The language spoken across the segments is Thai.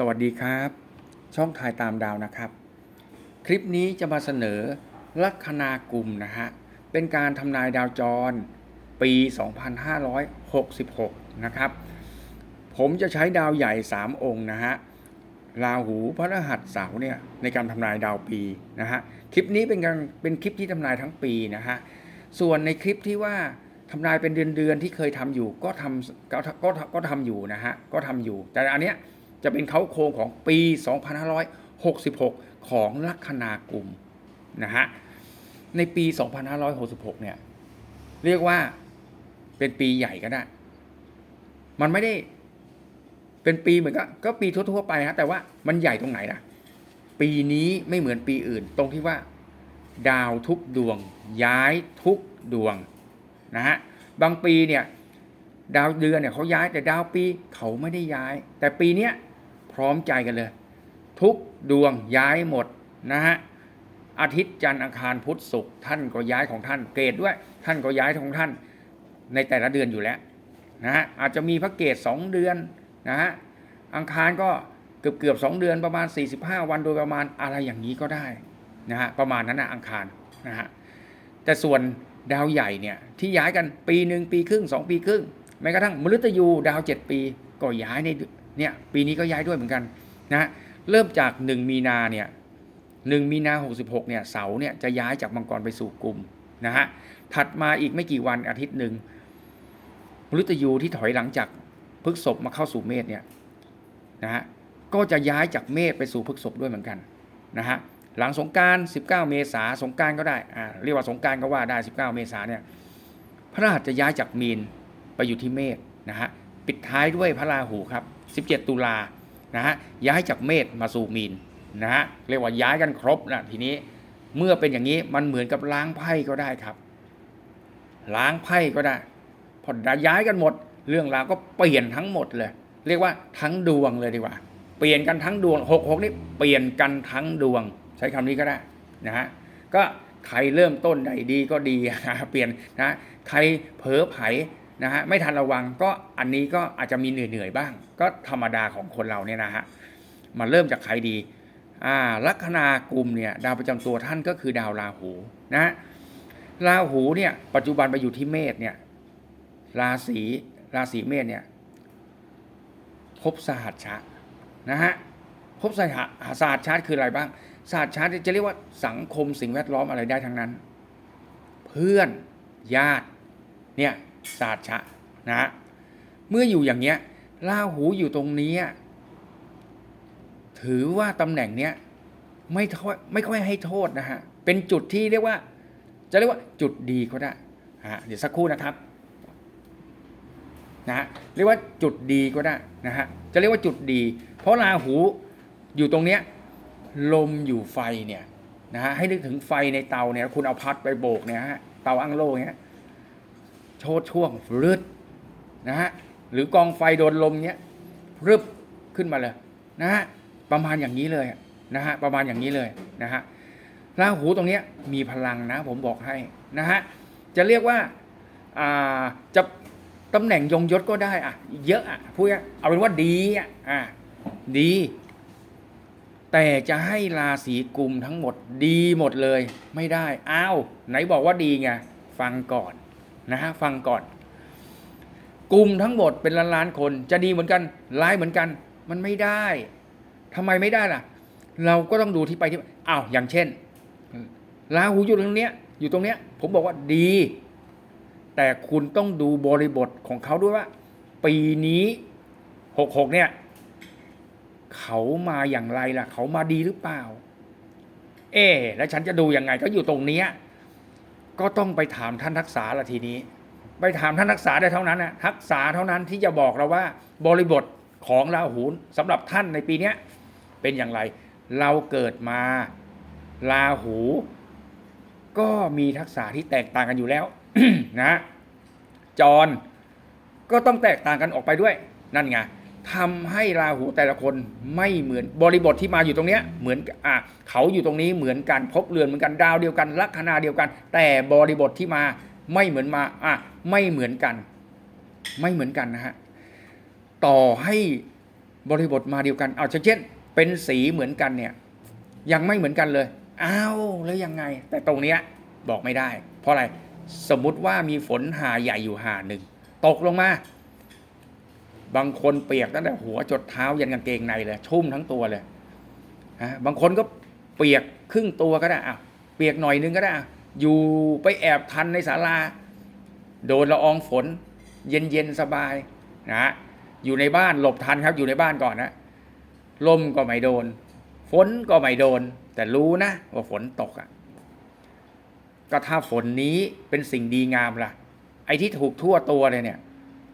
สวัสดีครับ ช่องถ่ายตามดาวนะครับ คลิปนี้จะมาเสนอลัคนากลุ่มนะฮะ เป็นการทำนายดาวจรปี 2566 นะครับ ผมจะใช้ดาวใหญ่ 3 องค์นะฮะราหูพระรหัสเสาร์เนี่ยในการทำนายดาวปีนะฮะคลิปนี้เป็นการเป็นคลิปที่ทำนายทั้งปีนะฮะส่วนในคลิปที่ว่าทำนายเป็นเดือนๆที่เคยทำอยู่ก็ทำก็ก็ก็ทำอยู่นะฮะก็ทำอยู่ แต่อันเนี้ย จะเป็นเขาโครงของปี 2566 ของลัคนากลุ่มนะฮะในปี 2566 เนี่ย เรียกว่าเป็นปีใหญ่ก็ได้ มันไม่ได้เป็นปีเหมือนกับก็ปีทั่วๆไปฮะแต่ว่ามันใหญ่ตรงไหนล่ะ ปีนี้ไม่เหมือนปีอื่น ตรงที่ว่า ดาวทุกดวง ย้ายทุกดวงนะฮะบางปีเนี่ย ดาวเดือนเนี่ยเขาย้ายแต่ดาวปีเขาไม่ได้ย้าย แต่ปีเนี้ย พร้อมใจกันเลย ทุกดวงย้ายหมดนะฮะอาทิตย์จันทร์อังคารพุธศุกร์ท่านก็ย้ายของท่านเกตด้วย ท่านก็ย้ายของท่านในแต่ละเดือนอยู่แล้วนะฮะอาจจะมีพระเกตสองเดือนนะฮะอังคารก็เกือบเกือบสองเดือนประมาณ 45 วันโดยประมาณอะไรอย่างนี้ก็ได้นะฮะประมาณนั้นนะอังคารนะฮะแต่ส่วนดาวใหญ่เนี่ยที่ย้ายกันปีหนึ่งปีครึ่งสองปีครึ่งแม้กระทั่งมฤตยูดาวเจ็ดปีก็ย้ายใน เนี่ยปีนี้ก็ย้ายด้วยเหมือนกันนะฮะเริ่มจาก 1 มีนาเนี่ยหนึ่งมีนา66เนี่ยเสาร์เนี่ยจะย้ายจากมังกรไปสู่กลุ่มนะฮะถัดมาอีกไม่กี่วันอาทิตย์หนึ่งมฤตยูที่ถอยหลังจากพฤกษบมาเข้าสู่เมษเนี่ยนะฮะก็จะย้ายจากเมษไปสู่พฤกษบด้วยเหมือนกันนะฮะหลังสงการ 19 เมษาสงการก็ได้อ่าเรียกว่าสงการก็ว่าได้ 19 เมษาเนี่ยพระรหัสจะย้ายจากมีนไปอยู่ที่เมษนะฮะปิดท้ายด้วยพระราหูครับ 17 ตุลานะฮะย้ายจากเมษมาสู่มีนนะฮะเรียกว่าย้ายกันครบนะทีนี้เมื่อเป็นอย่างนี้มันเหมือนกับล้างไพ่ก็ได้ครับ ล้างไพ่ก็ได้พอย้ายกันหมด เรื่องราวก็เปลี่ยนทั้งหมดเลย เรียกว่าทั้งดวงเลยดีกว่า เปลี่ยนกันทั้งดวงหกหกนี่เปลี่ยนกันทั้งดวง ใช้คำนี้ก็ได้นะฮะก็ใครเริ่มต้นได้ดีก็ดีเปลี่ยนนะใครเผลอไผ นะฮะไม่ทันระวังก็อันนี้ก็อาจจะมีเหนื่อยๆบ้าง ก็ธรรมดาของคนเราเนี่ยนะฮะมาเริ่มจากใครดีอ่าลัคนากลุ่มเนี่ยดาวประจำตัวท่านก็คือดาวราหูนะราหูเนี่ยปัจจุบันไปอยู่ที่เมษเนี่ยราศีราศีเมษเนี่ยพบสหัสชะนะฮะพบสหัสสหัสชาติคืออะไรบ้างศาสตร์ชาติจะเรียกว่าสังคมสิ่งแวดล้อมอะไรได้ทั้งนั้น เพื่อนญาติเนี่ย ศาสตร์ชานะเมื่ออยู่อย่างเนี้ยราหูอยู่ตรงนี้ ถือว่าตำแหน่งเนี้ยไม่โทษไม่ค่อยให้โทษนะฮะ เป็นจุดที่เรียกว่า จะเรียกว่าจุดดีก็ได้ฮะเดี๋ยวสักครู่นะครับนะฮะเรียกว่าจุดดีก็ได้นะฮะจะเรียกว่าจุดดี เพราะราหูอยู่ตรงเนี้ยลมอยู่ไฟเนี่ยนะฮะให้นึกถึงไฟในเตาเนี่ยคุณเอาพัดไปโบกเนี่ยฮะเตาอั้งโล่เงี้ย โชดช่วงรืดนะฮะหรือกองไฟโดนลมเนี้ยรึบขึ้นมาเลยนะฮะประมาณอย่างนี้เลยนะฮะประมาณอย่างนี้เลยนะฮะราหูตรงเนี้ยมีพลังนะผมบอกให้นะฮะจะเรียกว่าอ่าจะตำแหน่งยงยศก็ได้อะเยอะอะพูดเอาเป็นว่าดีอะอ่าดี แต่จะให้ราศีกุมทั้งหมดดีหมดเลยไม่ได้อ้าวไหนบอกว่าดีไงฟังก่อน นะฮะฟังก่อน กลุ่มทั้งหมดเป็นล้านล้านๆคน จะดีเหมือนกันร้ายเหมือนกัน มันไม่ได้ทำไมไม่ได้ล่ะ เราก็ต้องดูที่ไปที่อ้าวอย่างเช่นราหูอยู่ตรงเนี้ย อยู่ตรงเนี้ย ผมบอกว่าดี แต่คุณต้องดูบริบทของเขาด้วยว่า ปีนี้หกหกเนี่ยเขามาอย่างไรล่ะ เขามาดีหรือเปล่า เอ๊แล้วฉันจะดูยังไงก็อยู่ตรงเนี้ย ก็ต้องไปถามท่านทักษะละทีนี้ ไปถามท่านทักษะได้เท่านั้นนะทักษะเท่านั้นที่จะบอกเราว่าบริบทของราหูสำหรับท่านในปีเนี้เป็นอย่างไร เราเกิดมาราหู ก็มีทักษะที่แตกต่างกันอยู่แล้วนะจรก็ต้องแตกต่างกันออกไปด้วยนั่นไง ทำให้ราหูแต่ละคนไม่เหมือนบริบทที่มาอยู่ตรงเนี้ยเหมือนอะเขาอยู่ตรงนี้เหมือนกันพบเรือนเหมือนกันดาวเดียวกันลัคนาเดียวกัน แต่บริบทที่มาไม่เหมือนมาอะไม่เหมือนกัน ไม่เหมือนกันนะฮะต่อให้บริบทมาเดียวกันเอาเช่น เป็นสีเหมือนกันเนี่ย ยังไม่เหมือนกันเลยอ้าวแล้วยังไง แต่ตรงเนี้ยบอกไม่ได้ เพราะอะไรสมมุติว่ามีฝนหาใหญ่อยู่หาหนึ่งตกลงมา บางคนเปียกตั้งแต่หัวจดเท้ายันกางเกงในเลยชุ่มทั้งตัวเลยฮะบางคนก็เปียกครึ่งตัวก็ได้อะเปียกหน่อยนึงก็ได้ อยู่ไปแอบทันในศาลา โดนละอองฝน เย็นเย็นสบายนะฮะอยู่ในบ้านหลบทันครับ อยู่ในบ้านก่อนนะลมก็ไม่โดน ฝนก็ไม่โดน แต่รู้นะว่าฝนตกอะก็ถ้าฝนนี้เป็นสิ่งดีงามล่ะ ไอ้ที่ถูกทั่วตัวเลยเนี่ย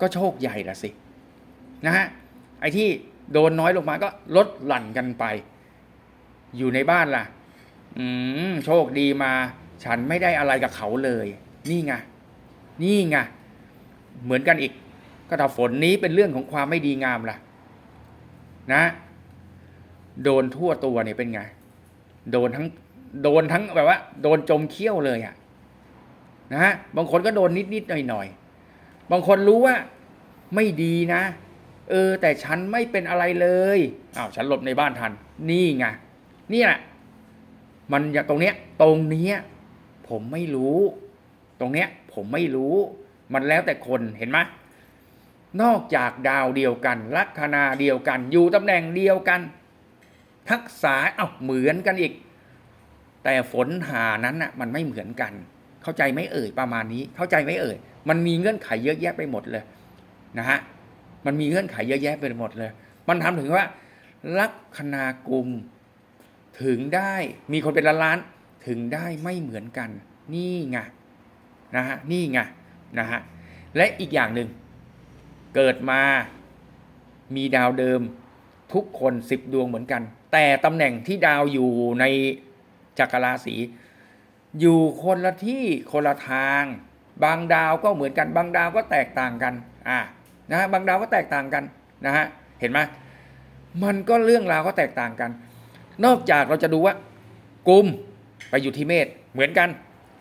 ก็โชคใหญ่ละสิ นะฮะไอ้ที่โดนน้อยลงมาก็ลดหลั่นกันไป อยู่ในบ้านล่ะ อืมโชคดีมา ฉันไม่ได้อะไรกับเขาเลย นี่ไงนี่ไงเหมือนกันอีก ก็ถ้าฝนนี้เป็นเรื่องของความไม่ดีงามล่ะ นะ โดนทั่วตัวเนี่ยเป็นไง โดนทั้ง โดนทั้งแบบว่า โดนจมเขี้ยวเลยอะ่ะนะฮะบางคนก็โดนนิดนิดหน่อยหน่อยๆบางคนรู้ว่าไม่ดีนะ เออ แต่ฉันไม่เป็นอะไรเลยอ้าวฉันหลบในบ้านทัน นี่ไงเนี่ยมันอย่างตรงเนี้ย ตรงเนี้ย ผมไม่รู้ ตรงเนี้ย ผมไม่รู้ มันแล้วแต่คนเห็นไหมนอกจากดาวเดียวกัน ลัคนาเดียวกัน อยู่ตำแหน่งเดียวกัน ทักษะเอ้าเหมือนกันอีก แต่ฝนหานั้นน่ะ มันไม่เหมือนกัน เข้าใจไหม่เอ่ยประมาณนี้ เข้าใจไหม่เอ่ย มันมีเงื่อนไขเยอะแยะไปหมดเลยนะฮะ มันมีเงื่อนไขเยอะแยะไปหมดเลย มันทำถึงว่า ลัคนากุมถึงได้มีคนเป็นล้านล้านๆถึงได้ไม่เหมือนกัน นี่ไงนะฮะนี่ไงนะฮะและอีกอย่างหนึ่งเกิดมามีดาวเดิมทุกคนสิบดวงเหมือนกัน แต่ตำแหน่งที่ดาวอยู่ในจักรราศีอยู่คนละที่คนละทาง บางดาวก็เหมือนกัน บางดาวก็แตกต่างกัน อ่า นะฮะบางดาวก็แตกต่างกันนะฮะเห็นไหมมันก็เรื่องราวก็แตกต่างกัน นอกจากเราจะดูว่ากุมไปอยู่ที่เมษเหมือนกัน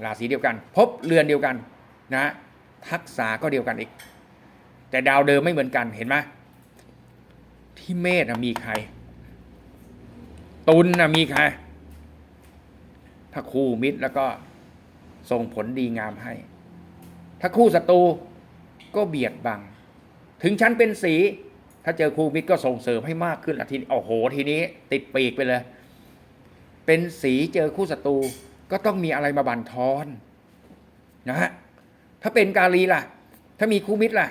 ราศีเดียวกัน พบเรือนเดียวกันนะทักษะก็เดียวกันอีก แต่ดาวเดิมไม่เหมือนกันเห็นไหมที่เมษมีใคร ตุลมีใคร ถ้าคู่มิตรแล้วก็ส่งผลดีงามให้ ถ้าคู่ศัตรูก็เบียดบัง ถึงชั้นเป็นสี ถ้าเจอคู่มิตรก็ส่งเสริมให้มากขึ้นละทีนี้โอ้โหทีนี้ ติดปีกไปเลย เป็นสีเจอคู่ศัตรูก็ต้องมีอะไรมาบั่นทอนนะฮะถ้าเป็นกาลีล่ะ ถ้ามีคู่มิตรล่ะ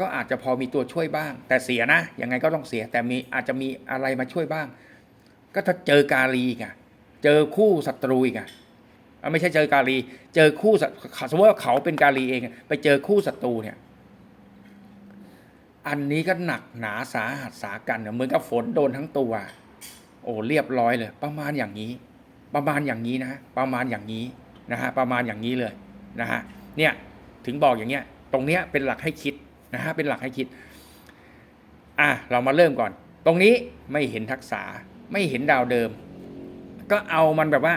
ก็อาจจะพอมีตัวช่วยบ้าง แต่เสียนะยังไงก็ต้องเสีย แต่มีอาจจะมีอะไรมาช่วยบ้าง ก็ถ้าเจอกาลีกะเจอคู่ศัตรูอีกอะไม่ใช่เจอกาลี เจอคู่สมมติว่าเขาเป็นกาลีเอง ไปเจอคู่ศัตรูเนี่ย อันนี้ก็หนักหนาสาหัสสากันเหมือนกับฝนโดนทั้งตัว โอ้เรียบร้อยเลย ประมาณอย่างนี้ ประมาณอย่างนี้นะประมาณอย่างนี้นะฮะประมาณอย่างนี้เลยนะฮะเนี่ยถึงบอกอย่างเงี้ย ตรงเนี้ยเป็นหลักให้คิดนะฮะเป็นหลักให้คิดอะเรามาเริ่มก่อน ตรงนี้ไม่เห็นทักษะไม่เห็นดาวเดิม ก็เอามันแบบว่า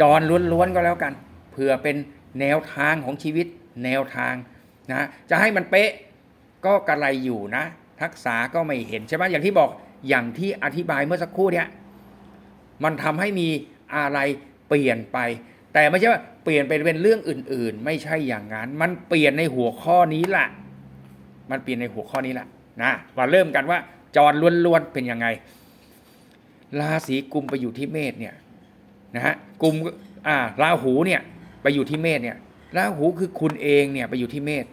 จรล้วนๆก็แล้วกันเผื่อเป็นแนวทางของชีวิตแนวทางนะจะให้มันเป๊ะ ก็กระไรอยู่นะ ทักษะก็ไม่เห็นใช่ไหมอย่างที่บอกอย่างที่อธิบายเมื่อสักครู่เนี่ยมันทำให้มีอะไรเปลี่ยนไป แต่ไม่ใช่ว่าเปลี่ยนไปเป็นเรื่องอื่น ๆ ไม่ใช่อย่างนั้น มันเปลี่ยนในหัวข้อนี้แหละมันเปลี่ยนในหัวข้อนี้แหละนะมาเริ่มกันว่าจรล้วนๆเป็นยังไงราศีกุมไปอยู่ที่เมษเนี่ยนะฮะกุมอ่าราหูเนี่ยไปอยู่ที่เมษเนี่ยราหูคือคุณเองเนี่ยไปอยู่ที่เมษ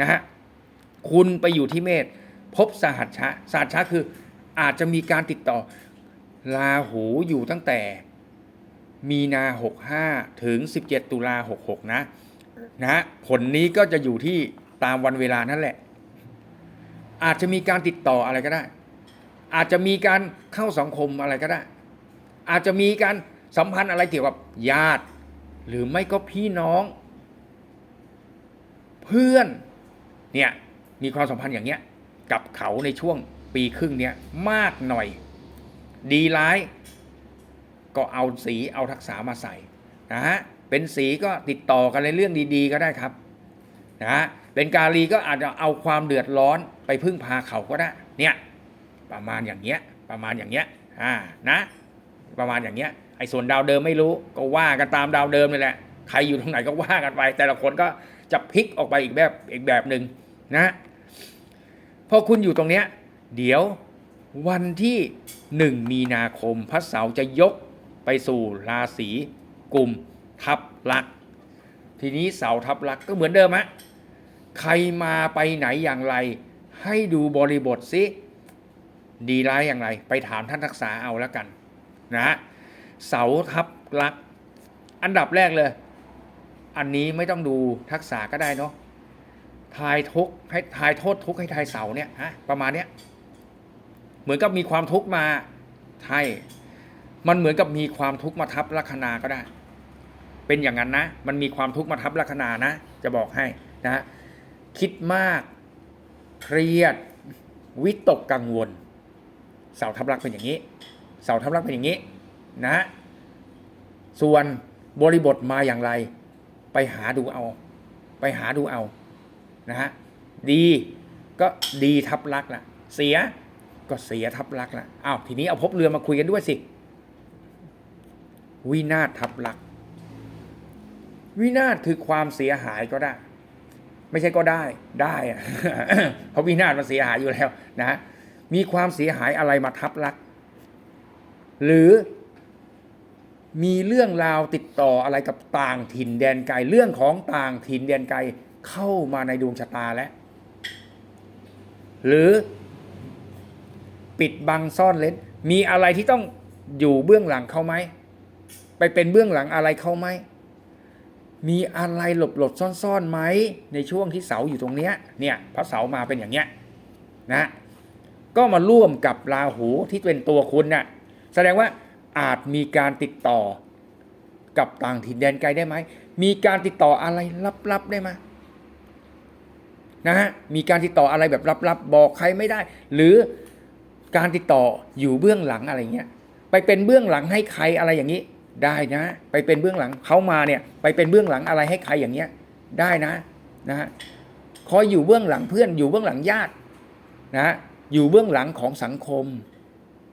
นะฮะ คุณไปอยู่ที่เมษพบสหัชชะสหัชชะคืออาจจะมีการติดต่อลาหูอยู่ตั้งแต่มีนา 65 ถึง 17 ตุลา 66 นะนะฮะผลนี้ก็จะอยู่ที่ตามวันเวลานั่นแหละ อาจจะมีการติดต่ออะไรก็ได้ อาจจะมีการเข้าสังคมอะไรก็ได้ อาจจะมีการสัมพันธ์อะไรเกี่ยวกับญาติ หรือไม่ก็พี่น้อง เพื่อนเนี่ย มีความสัมพันธ์อย่างเนี้ยกับเขาในช่วงปีครึ่งเนี้ยมากหน่อย ดีร้าย ก็เอาสีเอาทักษะมาใส่นะฮะเป็นสีก็ติดต่อกันในเรื่องดีๆ ก็ได้ครับนะฮะเป็นกาลีก็อาจจะเอาความเดือดร้อนไปพึ่งพาเขาก็ได้เนี่ยประมาณอย่างเงี้ยประมาณอย่างเงี้ยอ่านะประมาณอย่างเงี้ยไอ้ส่วนดาวเดิมไม่รู้ก็ว่ากันตามดาวเดิมนี่แหละใครอยู่ตรงไหนก็ว่ากันไป แต่ละคนก็จะพลิกออกไปอีกแบบอีกแบบหนึ่งนะ พอคุณอยู่ตรงเนี้ยเดี๋ยววันที่หนึ่งมีนาคมพระเสาร์จะยกไปสู่ราศีกลุ่มทับลัก ทีนี้เสาทับลักก็เหมือนเดิมฮะใครมาไปไหนอย่างไร ให้ดูบริบทสิดีร้ายอย่างไร ไปถามท่านทักษาเอาแล้วกันนะเสาทับลัก อันดับแรกเลย อันนี้ไม่ต้องดูทักษะก็ได้เนาะ ทายทุกข์ให้ทายโทษทุกข์ให้ทายเสาเนี่ยฮะประมาณเนี้ยเหมือนกับมีความทุกข์มาใช่มันเหมือนกับมีความทุกข์มาทับลัคนาก็ได้ เป็นอย่างนั้นนะ มันมีความทุกข์มาทับลัคนานะ จะบอกให้นะคิดมาก เครียด วิตกกังวล เสาทับลักเป็นอย่างนี้ เสาทับลักเป็นอย่างนี้นะ ส่วนบริบทมาอย่างไร ไปหาดูเอา ไปหาดูเอา นะฮะดีก็ดีทับลักละเสียก็เสียทับลักละอ้าวทีนี้เอาพบเรือมาคุยกันด้วยสิ วินาศทับลัก วินาศคือความเสียหายก็ได้ ไม่ใช่ก็ได้ได้อะเพราะวินาศมันเสียหายอยู่แล้วนะมีความเสียหายอะไรมาทับลัก หรือมีเรื่องราวติดต่ออะไรกับต่างถิ่นแดนไกลเรื่องของต่างถิ่นแดนไกล เข้ามาในดวงชะตาแล้ว หรือปิดบังซ่อนเล้น มีอะไรที่ต้องอยู่เบื้องหลังเขาไหม ไปเป็นเบื้องหลังอะไรเขาไหม มีอะไรหลบหลบซ่อนซ่อนๆไหม ในช่วงที่เสาอยู่ตรงเนี้ยเนี่ยพระเสามาเป็นอย่างเงี้ยนะก็มาร่วมกับราหูที่เป็นตัวคุณน่ะแสดงว่าอาจมีการติดต่อกับต่างถิ่นแดนไกลได้ไหม มีการติดต่ออะไรลับๆได้ไหม นะฮะมีการติดต่ออะไรแบบลับๆบอกใครไม่ได้ หรือการติดต่ออยู่เบื้องหลังอะไรเงี้ยไปเป็นเบื้องหลังให้ใครอะไรอย่างนี้ ได้นะ ไปเป็นเบื้องหลังเขามาเนี่ย ไปเป็นเบื้องหลังอะไรให้ใครอย่างเงี้ย ได้นะนะฮะคอยอยู่เบื้องหลังเพื่อนอยู่เบื้องหลังญาตินะอยู่เบื้องหลังของสังคม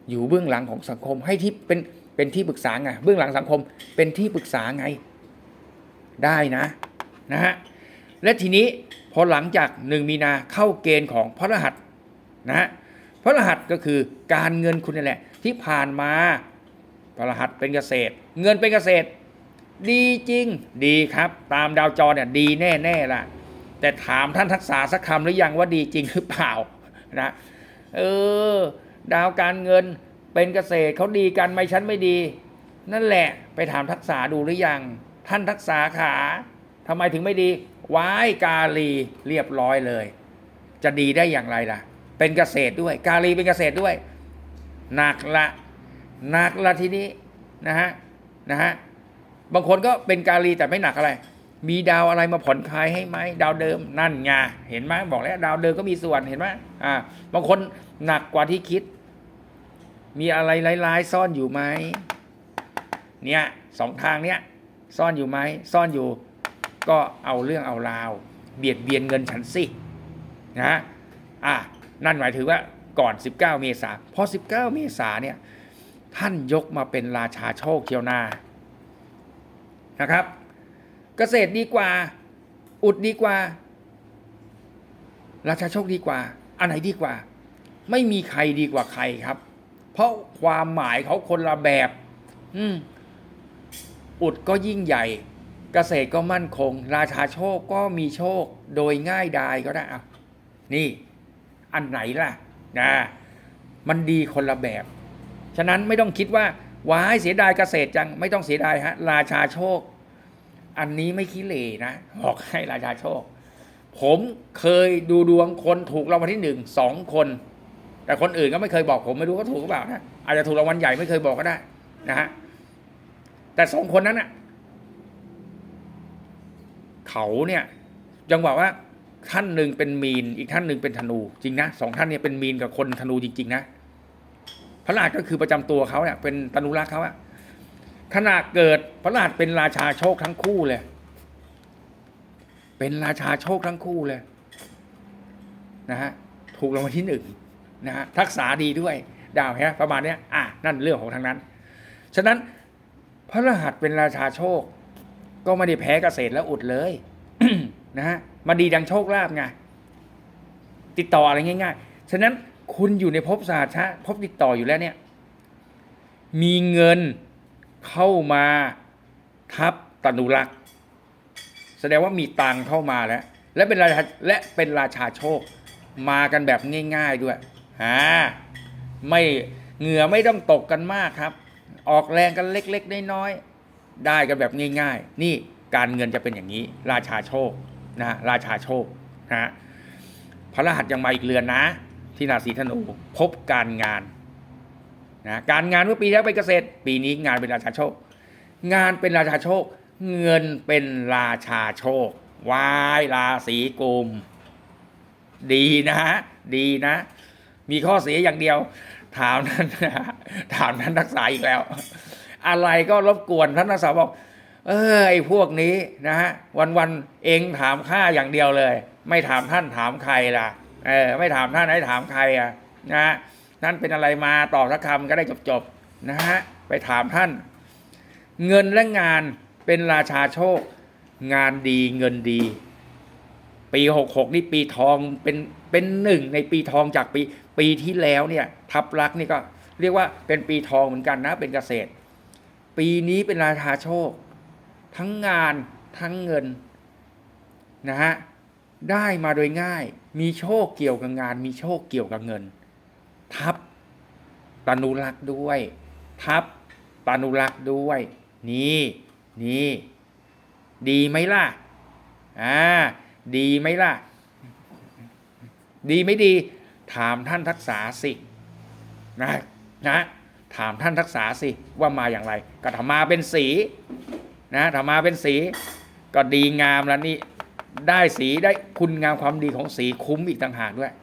อยู่เบื้องหลังของสังคม ให้ที่เป็นเป็นที่ปรึกษาไงเบื้องหลังสังคม เป็นที่ปรึกษาไง ได้นะนะฮะและทีนี้ พอหลังจากหนึ่งมีนาเข้าเกณฑ์ของพระรหัสนะพระรหัสก็คือการเงินคุณนี่แหละ ที่ผ่านมาพระรหัสเป็นเกษตร เงินเป็นเกษตร ดีจริงดีครับ ตามดาวจรเนี่ยดีแน่ๆล่ะ แต่ถามท่านทักษะสักคำหรือยังว่าดีจริงหรือเปล่านะเออ ดาวการเงินเป็นเกษตรเขาดีกันไหมฉันไม่ดี นั่นแหละไปถามทักษะดูหรือยังท่านทักษะขาทำไมถึงไม่ดี วายกาลีเรียบร้อยเลย จะดีได้อย่างไรล่ะ เป็นเกษตรด้วย กาลีเป็นเกษตรด้วยหนักละหนักละทีนี้นะฮะนะฮะบางคนก็เป็นกาลีแต่ไม่หนักอะไร มีดาวอะไรมาผ่อนคลายให้ไหมดาวเดิมนั่นไงเห็นไหมบอกแล้ว ดาวเดิมก็มีส่วนเห็นไหมอ่าบางคนหนักกว่าที่คิด มีอะไรร้ายๆซ่อนอยู่ไหมเนี่ยสองทางเนี้ยซ่อนอยู่ไหมซ่อนอยู่ ก็เอาเรื่องเอาราว เบียดเบียนเงินฉันสินะอะนั่นหมายถึงว่าก่อน 19 เมษาพอ 19 เมษาเนี่ยท่านยกมาเป็นราชาโชคเชียวนานะครับ เกษตรดีกว่า อุดดีกว่า ราชาโชคดีกว่า อันไหนดีกว่า ไม่มีใครดีกว่าใครครับ เพราะความหมายเขาคนละแบบ อืมอุดก็ยิ่งใหญ่ เกษตรก็มั่นคง ราชาโชคก็มีโชคโดยง่ายดายก็ได้อะนี่อันไหนล่ะนะมันดีคนละแบบ ฉะนั้นไม่ต้องคิดว่าว้ายเสียดายเกษตรจังไม่ต้องเสียดายฮะราชาโชค อันนี้ไม่ขี้เหร่นะบอกให้ราชาโชค ผมเคยดูดวงคนถูกรางวัลที่หนึ่งสองคน แต่คนอื่นก็ไม่เคยบอกผมไม่รู้เขาถูกหรือเปล่านะอาจจะถูกรางวัลใหญ่ไม่เคยบอกก็ได้นะฮะแต่สองคนนั้นน่ะ เขาเนี่ยยังบอกว่าท่านหนึ่งเป็นมีนอีกท่านหนึ่งเป็นธนู จริงนะสองท่านเนี่ยเป็นมีนกับคนธนูจริง ๆ นะ พระราชก็คือประจำตัวเขาเนี่ยเป็นธนูรักเขาอะขณะเกิดพระราชเป็นราชาโชคทั้งคู่เลย เป็นราชาโชคทั้งคู่เลยนะฮะถูกรางวัลที่หนึ่งนะฮะทักษะดีด้วย ดาวฮะประมาณเนี้ยอะนั่นเรื่องของทางนั้น ฉะนั้นพระรหัสเป็นราชาโชค ก็ไม่ได้แพ้เกษตรและอุดเลยนะฮะมาดีดังโชคลาภไงติดต่ออะไรง่ายๆ ฉะนั้นคุณอยู่ในภพสหัชชะภพติดต่ออยู่แล้วเนี่ย มีเงินเข้ามาทับตนุรักษ์แสดงว่ามีตังเข้ามาแล้ว และเป็นราชาและเป็นราชาโชค มากันแบบง่าย ๆด้วยอ่าไม่เหงื่อไม่ต้องตกกันมากครับ ออกแรงกันเล็ก ๆ น้อยๆ ได้กันแบบง่าย ๆ นี่การเงินจะเป็นอย่างนี้ ราชาโชคนะฮะราชาโชคนะฮะพระรหัสยังมาอีกเรือนนะ ที่ราศีธนูพบการงานนะการงานเมื่อปีที่แล้วเป็นเกษตร ปีนี้งานเป็นราชาโชค งานเป็นราชาโชค เงินเป็นราชาโชควายราศีกุมดีนะฮะดีนะ มีข้อเสียอย่างเดียว ถามท่านนะถามท่านรักษาอีกแล้ว อะไรก็รบกวนท่านรักษาวบอก เออไอ้พวกนี้นะฮะวันวันๆเองถามข้าอย่างเดียวเลย ไม่ถามท่านถามใครล่ะเออไม่ถามท่านให้ถามใครอะนะฮะท่านเป็นอะไรมาตอบสักคำก็ได้จบๆนะฮะไปถามท่าน เงินและงานเป็นราชาโชค งานดีเงินดี ปีหกหกนี่ปีทองเป็นเป็นหนึ่งในปีทองจากปีปีที่แล้วเนี่ยทับลักนี่ก็เรียกว่าเป็นปีทองเหมือนกันนะเป็นเกษตร ปีนี้เป็นราชาโชค ทั้งงานทั้งเงินนะฮะได้มาโดยง่าย มีโชคเกี่ยวกับงาน มีโชคเกี่ยวกับเงิน ทับตนุรักษ์ด้วย ทับตนุรักษ์ด้วย นี่นี่ดีไหมล่ะอ่าดีไหมล่ะ ดีไม่ดี ถามท่านทักษาสินะนะ ถามท่านทักษาสิว่ามาอย่างไรก็ถามาเป็นสีนะถามาเป็นสีก็ดีงามแล้วนี่ได้สีได้คุณงามความดีของสีคุ้มอีกต่างหากด้วย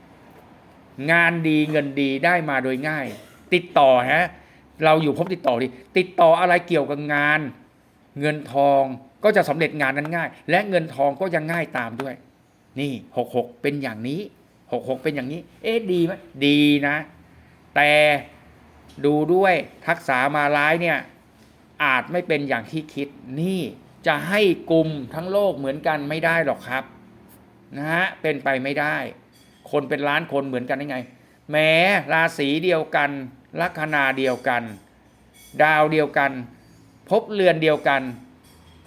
งานดีเงินดีได้มาโดยง่าย ติดต่อฮะเราอยู่พบติดต่อดีติดต่ออะไรเกี่ยวกับงาน เงินทองก็จะสำเร็จงานนั้นง่าย และเงินทองก็ยังง่ายตามด้วย นี่หกหกเป็นอย่างนี้หกหกเป็นอย่างนี้ เอ๊ะดีไหมดีนะ แต่ ดูด้วยทักษะมาร้ายเนี่ยอาจไม่เป็นอย่างที่คิดนี่จะให้กลุ่มทั้งโลกเหมือนกันไม่ได้หรอกครับนะฮะเป็นไปไม่ได้ คนเป็นล้านคนเหมือนกันได้ไง แม้ราศีเดียวกันลัคนาเดียวกัน ดาวเดียวกันพบเรือนเดียวกัน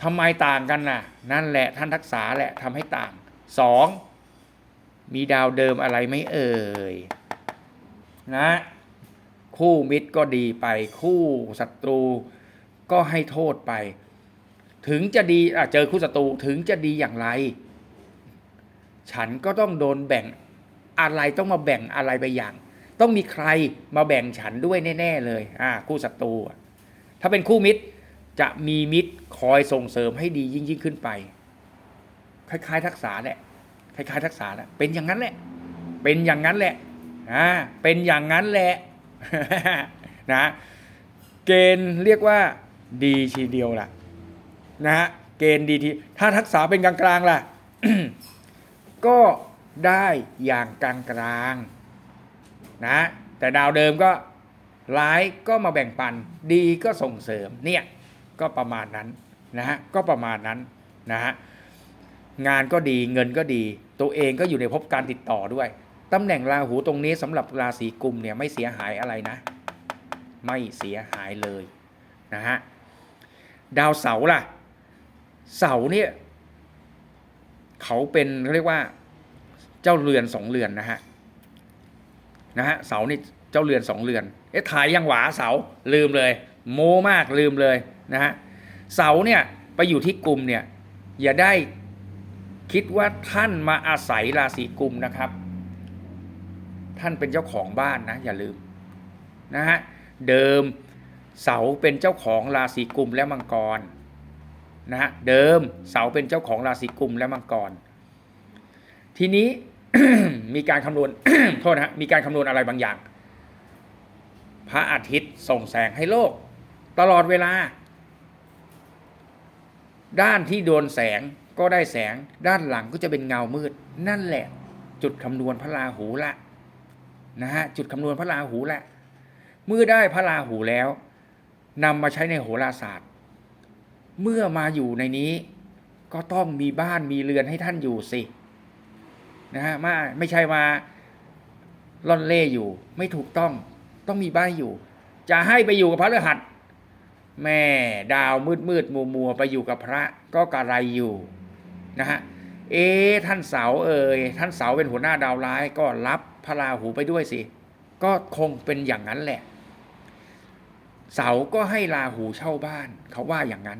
ทำไมต่างกันน่ะ นั่นแหละท่านทักษาแหละทำให้ต่างสองมีดาวเดิมอะไรไม่เอ่ยนะ คู่มิตรก็ดีไป คู่ศัตรูก็ให้โทษไป ถึงจะดีอะเจอคู่ศัตรูถึงจะดีอย่างไร ฉันก็ต้องโดนแบ่งอะไรต้องมาแบ่งอะไรไปอย่าง ต้องมีใครมาแบ่งฉันด้วยแน่ ๆ เลยอ่าคู่ศัตรูถ้าเป็นคู่มิตรจะมีมิตรคอยส่งเสริมให้ดียิ่งยิ่งขึ้นไป คล้าย ๆ ทักษะแหละคล้ายๆทักษะแหละเป็นอย่างนั้นแหละ เป็นอย่างนั้นแหละอ่าเป็นอย่างนั้นแหละ นะเกณฑ์เรียกว่าดีทีเดียวล่ะนะฮะเกณฑ์ดีทีถ้าทักษะเป็นกลางๆล่ะ ก็ได้อย่างกลางๆนะแต่ดาวเดิมก็ร้ายก็มาแบ่งปัน ดีก็ส่งเสริมเนี่ยก็ประมาณนั้นนะฮะก็ประมาณนั้นนะฮะงานก็ดีเงินก็ดี ตัวเองก็อยู่ในภพการติดต่อด้วย ตำแหน่งราหูตรงนี้สำหรับราศีกุมเนี่ยไม่เสียหายอะไรนะ ไม่เสียหายเลยนะฮะดาวเสาร์ล่ะ เสาร์เนี่ยเขาเป็นเรียกว่าเจ้าเรือนสองเรือนนะฮะนะฮะเสานี่เจ้าเรือนสองเรือน เอ๊ะถ่ายยังหวาเสาลืมเลย โมมากลืมเลยนะฮะเสาเนี่ยไปอยู่ที่กลุ่มเนี่ยอย่าได้คิดว่าท่านมาอาศัยราศีกุมนะครับ ท่านเป็นเจ้าของบ้านนะอย่าลืมนะฮะเดิมเสาเป็นเจ้าของราศีกุมและมังกรนะฮะเดิมเสาเป็นเจ้าของราศีกุมและมังกร ทีนี้มีการคำนวณโทษนะฮะมีการคำนวณอะไรบางอย่าง พระอาทิตย์ส่งแสงให้โลก ตลอดเวลา ด้านที่โดนแสงก็ได้แสงด้านหลังก็จะเป็นเงามืด นั่นแหละ จุดคำนวณพระราหูละ นะฮะจุดคำนวณพระราหูแหละ เมื่อได้พระราหูแล้วนำมาใช้ในโหราศาสตร์ เมื่อมาอยู่ในนี้ก็ต้องมีบ้านมีเรือนให้ท่านอยู่สินะฮะมาไม่ใช่มาล่อนเล่อยู่ ไม่ถูกต้องต้องมีบ้านอยู่ จะให้ไปอยู่กับพระฤหัส แม่ดาวมืดมืดมัวมัวไปอยู่กับพระก็กระไรอยู่นะฮะเอ๊ะท่านเสาเอ่ยท่านเสาเป็นหัวหน้าดาวร้ายก็รับ พระราหูไปด้วยสิ ก็คงเป็นอย่างนั้นแหละ เสาก็ให้ราหูเช่าบ้าน เขาว่าอย่างนั้น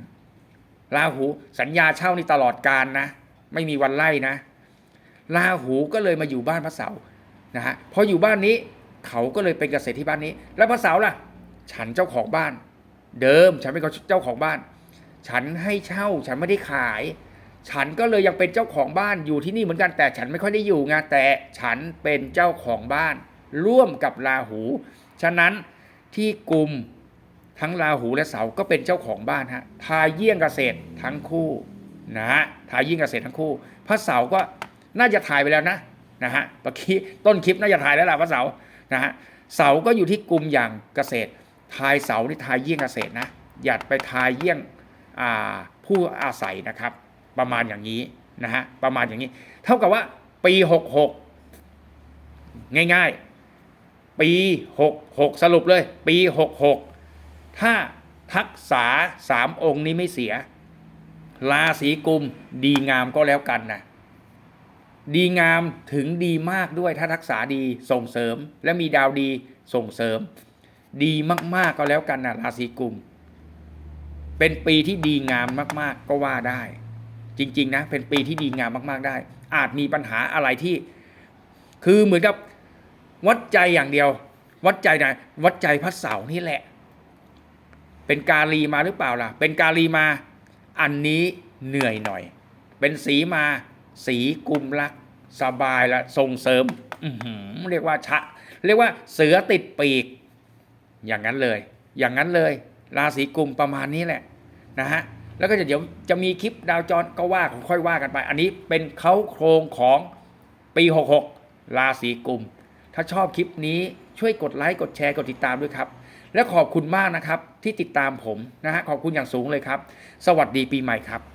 ราหูสัญญาเช่านี่ตลอดการนะ ไม่มีวันไล่นะราหูก็เลยมาอยู่บ้านพระเสานะฮะพออยู่บ้านนี้เขาก็เลยเป็นเกษตรที่บ้านนี้ แล้วพระเสาล่ะ ฉันเจ้าของบ้าน เดิมฉันเป็นเจ้าของบ้าน ฉันให้เช่าฉันไม่ได้ขาย ฉันก็เลยยังเป็นเจ้าของบ้านอยู่ที่นี่เหมือนกันแต่ฉันไม่ค่อยได้อยู่ไงแต่ฉันเป็นเจ้าของบ้าน ร่วมกับราหู ฉะนั้นที่กลุ่มทั้งราหูและเสาก็เป็นเจ้าของบ้านฮะทายเยี่ยงเกษตรทั้งคู่นะฮะทายเยี่ยงเกษตรทั้งคู่ พระเสาก็น่าจะถ่ายไปแล้วนะนะฮะเมื่อกี้ต้นคลิปน่าจะถ่ายแล้วล่ะพระเสานะฮะเสาก็อยู่ที่กลุ่มอย่างเกษตรทายเสานี่ทายเยี่ยงเกษตรนะอย่าไปทายเยี่ยงผู้อาศัยนะครับ ประมาณอย่างนี้นะฮะประมาณอย่างนี้ เท่ากับว่าปีหกหกง่ายๆ ปีหกหกสรุปเลย ปีหกหกถ้าทักษาสามองค์นี้ไม่เสีย ราศีกุมดีงามก็แล้วกันนะดีงามถึงดีมากด้วยถ้าทักษาดีส่งเสริม และมีดาวดีส่งเสริม ดีมากๆก็แล้วกันนะราศีกุม เป็นปีที่ดีงามมาก ๆ ก็ว่าได้ จริง ๆ นะ เป็นปีที่ดีงามมาก ๆ ได้ อาจมีปัญหาอะไรที่ คือเหมือนกับวัดใจอย่างเดียว วัดใจไหนวัดใจพระเสาร์นี่แหละ เป็นกาลีมาหรือเปล่าล่ะ เป็นกาลีมา อันนี้เหนื่อยหน่อย เป็นสีมา สีกุมลักสบายละส่งเสริมอืเรียกว่าชะ เรียกว่าเสือติดปีก อย่างนั้นเลย อย่างนั้นเลย ราศีกุมประมาณนี้แหละ นะฮะ แล้วก็จะเดี๋ยวจะมีคลิปดาวจรก็ว่าค่อยว่ากันไป อันนี้เป็นเขาโครงของปี 66 ราศีกุม ถ้าชอบคลิปนี้ช่วยกดไลค์กดแชร์กดติดตามด้วยครับ และขอบคุณมากนะครับที่ติดตามผมนะฮะขอบคุณอย่างสูงเลยครับ สวัสดีปีใหม่ครับ